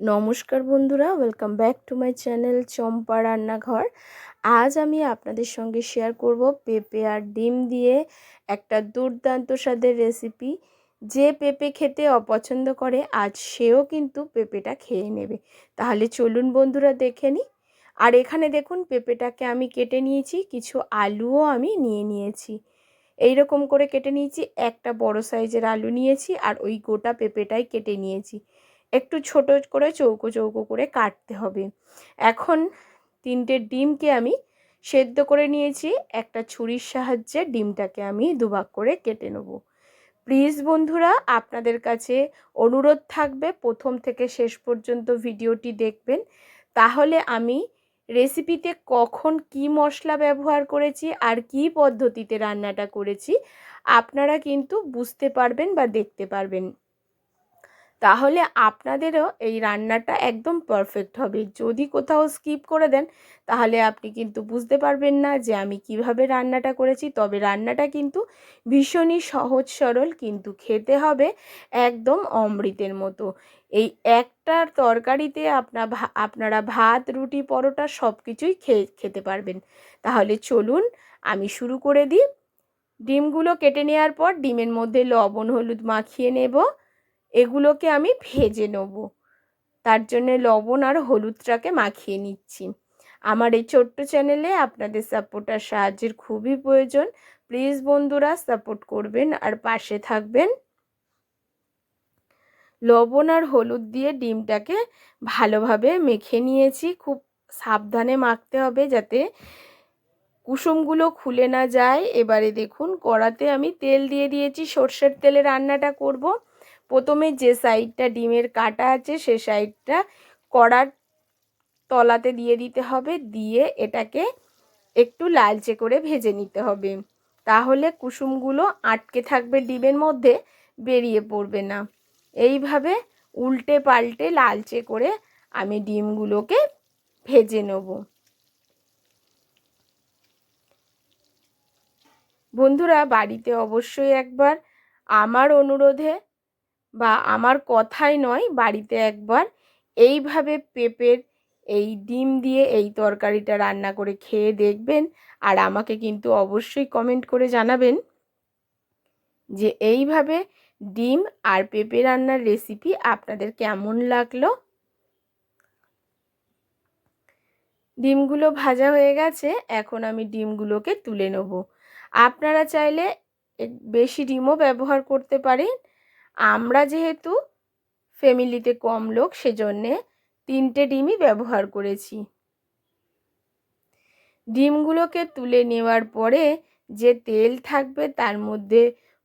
নমস্কার বন্ধুরা welcome back to my channel Champa Rannaghar. আজ আমি আপনাদের সঙ্গে শেয়ার করব পেঁপে আর ডিম দিয়ে একটা দুর্দান্ত স্বাদের রেসিপি যে পেঁপে খেতে অপছন্দ করে, আজ সেও কিন্তু পেঁপেটা খেয়ে নেবে। তাহলে চলুন বন্ধুরা, দেখে নিই আর এখানে দেখুন, পেঁপেটাকে আমি কেটে নিয়েছি, কিছু আলুও আমি নিয়ে নিয়েছি। এই রকম করে কেটে নিয়েছি, একটা বড় সাইজের আলু নিয়েছি, আর ওই গোটা পেঁপেটাই কেটে নিয়েছি। একটু ছোট করে চৌকো চৌকো করে কাটতে হবে। এখন তিনটে ডিমকে আমি সেদ্ধ করে নিয়েছি, একটা ছুরির সাহায্যে ডিমটাকে আমি দুভাগ করে কেটে নেব। প্লিজ বন্ধুরা, আপনাদের কাছে অনুরোধ থাকবে, প্রথম থেকে শেষ পর্যন্ত ভিডিওটি দেখবেন। তাহলে আমি রেসিপিতে কখন কি মশলা ব্যবহার করেছি আর কি পদ্ধতিতে রান্নাটা করেছি, আপনারা কিন্তু বুঝতে পারবেন বা দেখতে পারবেন। তাহলে আপনাদেরও এই রান্নাটা একদম পারফেক্ট হবে। যদি কোথাও স্কিপ করে দেন, তাহলে আপনি কিন্তু বুঝতে পারবেন না যে আমি কীভাবে রান্নাটা করেছি। তবে রান্নাটা কিন্তু ভীষণই সহজ সরল কিন্তু খেতে হবে একদম অমৃতের মতো। এই একটার তরকারিতে আপনার আপনারা ভাত, রুটি, পরোটা সব কিছুই খেতে পারবেন। তাহলে চলুন আমি শুরু করে দিই। ডিমগুলো কেটে নেওয়ার পর ডিমের মধ্যে লবণ, হলুদ মাখিয়ে নেব। এগুলোকে আমি ভেজে নেব। তার জন্যে লবণ আর হলুদটাকে মাখিয়ে নিচ্ছি। আমার এই ছোট্ট চ্যানেলে আপনাদের সাপোর্ট আর সাহায্যের খুবই প্রয়োজন। প্লিজ বন্ধুরা সাপোর্ট করবেন আর পাশে থাকবেন। লবণ আর হলুদ দিয়ে ডিমটাকে ভালোভাবে মেখে নিয়েছি। খুব সাবধানে মাখতে হবে যাতে কুসুমগুলো খুলে না যায়। এবারে দেখুন কড়াতে আমি তেল দিয়ে দিয়েছি। সর্ষের তেলে রান্নাটা করব। প্রথমে যে সাইডটা ডিমের কাটা আছে সে সাইডটা কড়ার তলাতে দিয়ে দিতে হবে, দিয়ে এটাকে একটু লালচে করে ভেজে নিতে হবে। তাহলে কুসুমগুলো আটকে থাকবে ডিমের মধ্যে, বেরিয়ে পড়বে না। এইভাবে উল্টে পাল্টে লালচে করে আমি ডিমগুলোকে ভেজে নেব। বন্ধুরা, বাড়িতে অবশ্যই একবার আমার অনুরোধে বা আমার কথাই নয় বাড়িতে একবার এইভাবে পেঁপের এই ডিম দিয়ে এই তরকারিটা রান্না করে খেয়ে দেখবেন। আর আমাকে কিন্তু অবশ্যই কমেন্ট করে জানাবেন যে এইভাবে ডিম আর পেঁপে রান্নার রেসিপি আপনাদের কেমন লাগল? ডিমগুলো ভাজা হয়ে গেছে, এখন আমি ডিমগুলোকে তুলে নেব। আপনারা চাইলে বেশি ডিমও ব্যবহার করতে পারেন। আমরা যেহেতু ফ্যামিলিতে কম লোক, সেজন্যে তিনটে ডিমই ব্যবহার করেছি। ডিমগুলোকে তুলে নেওয়ার পরে যে তেল থাকবে তার মধ্যে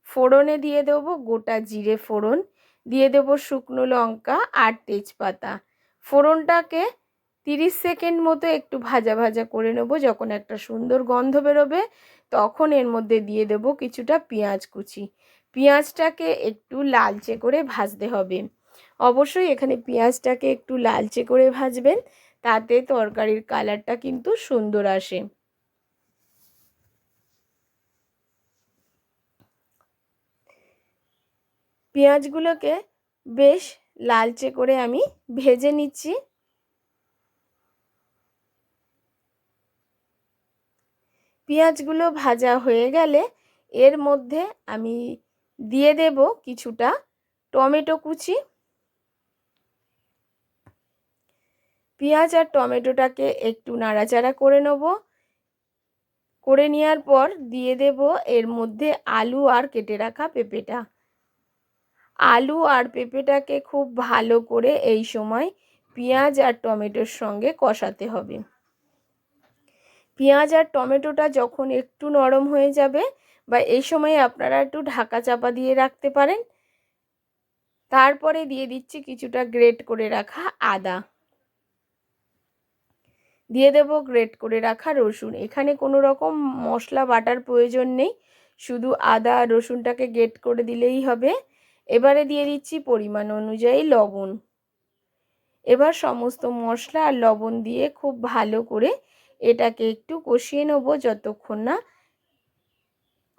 ফোড়নে দিয়ে দেবো গোটা জিরে ফোড়ন, দিয়ে দেবো শুকনো লঙ্কা আর তেজপাতা। ফোড়নটাকে তিরিশ সেকেন্ড মতো একটু ভাজা ভাজা করে নেব, যখন একটা সুন্দর গন্ধ বেরোবে, তখন এর মধ্যে দিয়ে দেব কিছুটা পেঁয়াজ কুচি। পেঁয়াজটাকে একটু লালচে করে ভাজতে হবে। অবশ্যই এখানে পেঁয়াজটাকে একটু লালচে করে ভাজবেন, তাতে তরকারির কালারটা কিন্তু সুন্দর আসে। পেঁয়াজগুলোকে বেশ লালচে করে আমি ভেজে নিচ্ছি। পেঁয়াজগুলো ভাজা হয়ে গেলে এর মধ্যে আমি দিয়ে দেব কিছুটা টমেটো কুচি। পেঁয়াজ আর টমেটোটাকে একটু নাড়াচাড়া করে নেব। করে নেওয়ার পর দিয়ে দেব এর মধ্যে আলু আর কেটে রাখা পেঁপেটা। আলু আর পেঁপেটাকে খুব ভালো করে এই সময় পেঁয়াজ আর টমেটোর সঙ্গে কষাতে হবে। পেঁয়াজ আর টমেটোটা যখন একটু নরম হয়ে যাবে বা এই সময় আপনারা একটু ঢাকা চাপা দিয়ে রাখতে পারেন। তারপরে দিয়ে দিচ্ছি কিছুটা গ্রেট করে রাখা আদা। দিয়ে দেব গ্রেট করে রাখা রসুন। এখানে কোনো রকম মশলা বাটার প্রয়োজন নেই। শুধু আদা রসুনটাকে গ্রেট করে দিলেই হবে। এবারে দিয়ে দিচ্ছি পরিমাণ অনুযায়ী লবণ। এবার সমস্ত মশলা আর লবণ দিয়ে খুব ভালো করে এটাকে একটু কষিয়ে নেব যতক্ষণ না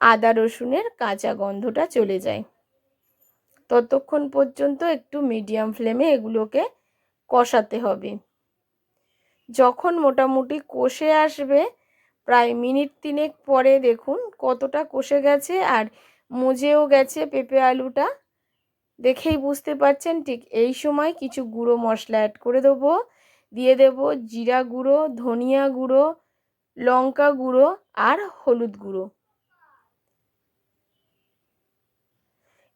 আদা রসুনের কাঁচা গন্ধটা চলে যায়। ততক্ষণ পর্যন্ত একটু মিডিয়াম ফ্লেমে এগুলোকে কষাতে হবে। যখন মোটামুটি কষে আসবে, প্রায় মিনিট তিনেক পরে দেখুন কতটা কষে গেছে আর মজেও গেছে পেঁপে আলুটা। দেখেই বুঝতে পারছেন ঠিক এই সময় কিছু গুঁড়ো মশলা অ্যাড করে দেবো। দিয়ে দেব জিরা গুঁড়ো, ধনিয়া গুঁড়ো, লঙ্কা গুঁড়ো আর হলুদ গুঁড়ো।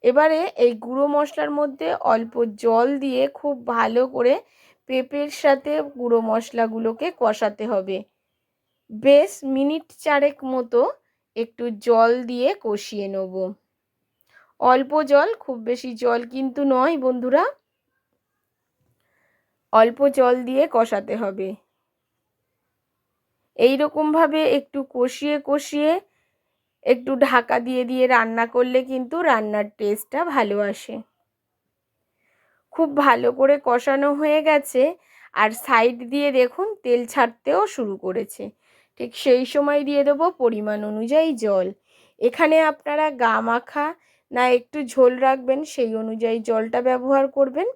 এবারে এই গুঁড়ো মশলার মধ্যে অল্প জল দিয়ে খুব ভালো করে পেঁপের সাথে গুঁড়ো মশলাগুলোকে কষাতে হবে। বেশ মিনিট চারেক মতো একটু জল দিয়ে কষিয়ে নেব। অল্প জল, খুব বেশি জল কিন্তু নয় বন্ধুরা। অল্প জল দিয়ে কষাতে হবে। এই রকমভাবে একটু কষিয়ে কষিয়ে একটু ঢাকা দিয়ে দিয়ে রান্না করলে কিন্তু রান্নার টেস্টটা ভালো আসে। খুব ভালো করে কষানো হয়ে গেছে আর সাইড দিয়ে দেখুন তেল ছাড়তেও শুরু করেছে। ঠিক সেই সময় দিয়ে দেবো পরিমাণ অনুযায়ী জল। এখানে আপনারা গা মাখা না একটু ঝোল রাখবেন সেই অনুযায়ী জলটা ব্যবহার করবেন।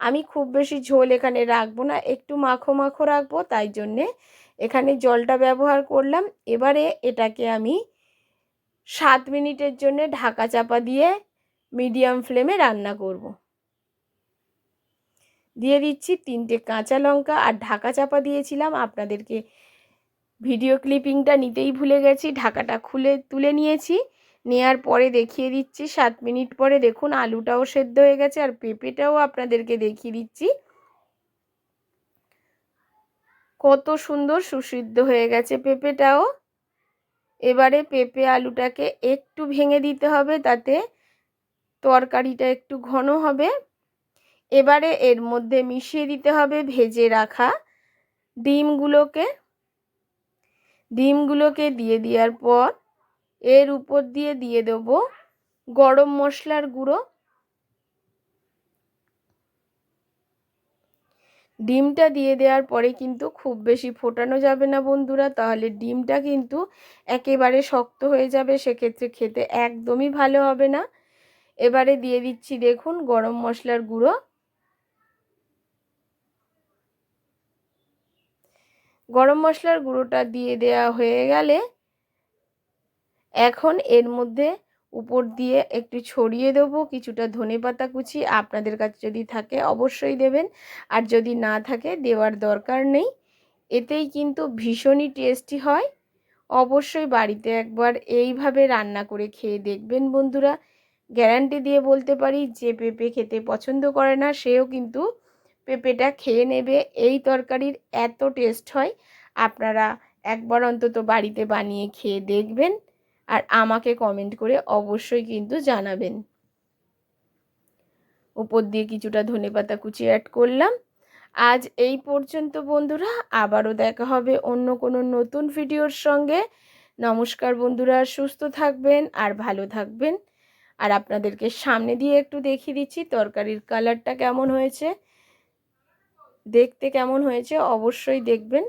আমি খুব বেশি ঝোল এখানে রাখব না, একটু মাখো মাখো রাখব, তাই জন্যে এখানে জলটা ব্যবহার করলাম। এবারে এটাকে আমি সাত মিনিটের জন্য ঢাকা চাপা দিয়ে মিডিয়াম ফ্লেমে রান্না করব। দিয়ে দিচ্ছি তিনটে কাঁচা লঙ্কা আর ঢাকা চাপা দিয়েছিলাম। আপনাদেরকে ভিডিও ক্লিপিংটা নিতেই ভুলে গেছি। ঢাকাটা খুলে, তুলে নিয়েছি। নেয়ার পরে দেখিয়ে দিচ্ছি। সাত মিনিট পরে দেখুন আলুটাও সেদ্ধ হয়ে গেছে আর পেঁপেটাও আপনাদেরকে দেখিয়ে দিচ্ছি। কত সুন্দর সুসিদ্ধ হয়ে গেছে পেঁপেটাও। এবারে পেঁপে আলুটাকে একটু ভেঙে দিতে হবে তাতে তরকারিটা একটু ঘন হবে। এবারে এর মধ্যে মিশিয়ে দিতে হবে ভেজে রাখা ডিমগুলোকে। ডিমগুলোকে দিয়ে দেওয়ার পর এর উপর দিয়ে দিয়ে দেবো গরম মশলার গুঁড়ো। ডিমটা দিয়ে দেওয়ার পরে কিন্তু খুব বেশি ফোটানো যাবে না বন্ধুরা, তাহলে ডিমটা কিন্তু একেবারে শক্ত হয়ে যাবে, সেক্ষেত্রে খেতে একদমই ভালো হবে না। এবারে দিয়ে দিচ্ছি দেখুন গরম মশলার গুঁড়ো। গরম মশলার গুঁড়োটা দিয়ে দেওয়া হয়ে গেলে এখন এর মধ্যে উপর দিয়ে একটু ছড়িয়ে দেবো কিছুটা ধনে পাতা কুচি। আপনাদের কাছে যদি থাকে অবশ্যই দেবেন। আর যদি না থাকে দেওয়ার দরকার নেই। এতেই কিন্তু ভীষণই টেস্টি হয়। অবশ্যই বাড়িতে একবার এইভাবে রান্না করে খেয়ে দেখবেন বন্ধুরা। গ্যারান্টি দিয়ে বলতে পারি, যে পেঁপে খেতে পছন্দ করে না, সেও কিন্তু পেঁপেটা খেয়ে নেবে। এই তরকারির এত টেস্ট হয়। আপনারা একবার অন্তত বাড়িতে বানিয়ে খেয়ে দেখবেন। আর আমাকে কমেন্ট করে অবশ্যই কিন্তু জানাবেন। উপর দিয়ে কিছুটা ধনে পাতা কুচি অ্যাড করলাম। আজ এই পর্যন্ত বন্ধুরা, আবারও দেখা হবে অন্য কোনো নতুন ভিডিওর সঙ্গে। নমস্কার বন্ধুরা, সুস্থ থাকবেন আর ভালো থাকবেন। আর আপনাদেরকে সামনে দিয়ে একটু দেখিয়ে দিচ্ছি তরকারির কালারটা কেমন হয়েছে। দেখতে কেমন হয়েছে অবশ্যই দেখবেন।